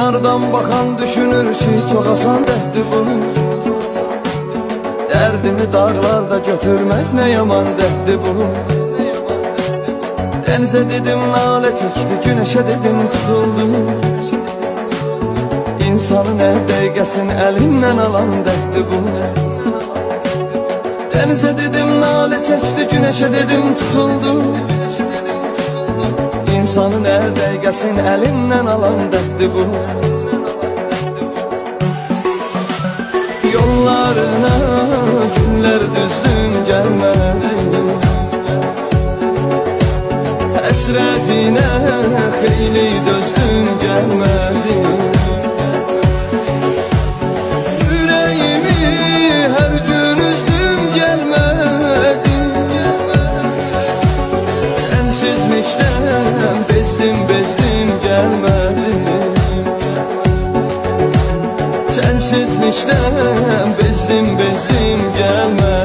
Kənardan baxan düşünür ki, çox asan dəhdi bu Dərdimi dağlarda götürməz nə yaman dəhdi bu Dənizə dedim nalə çəkdi, günəşə dedim tutuldu. İnsanın dəqiqəsin əlindən alan dəhdi bu Dənizə dedim nalə çəkdi, günəşə dedim tutuldu İnsanın hər dəqiqəsin əlindən alan dəhdi bu. Yollarına günlər düzdüm gəlmədi Həsrətinə Sensizlikdən bezdim bezdim gəlmədi Sensizlikdən bezdim bezdim gelmedi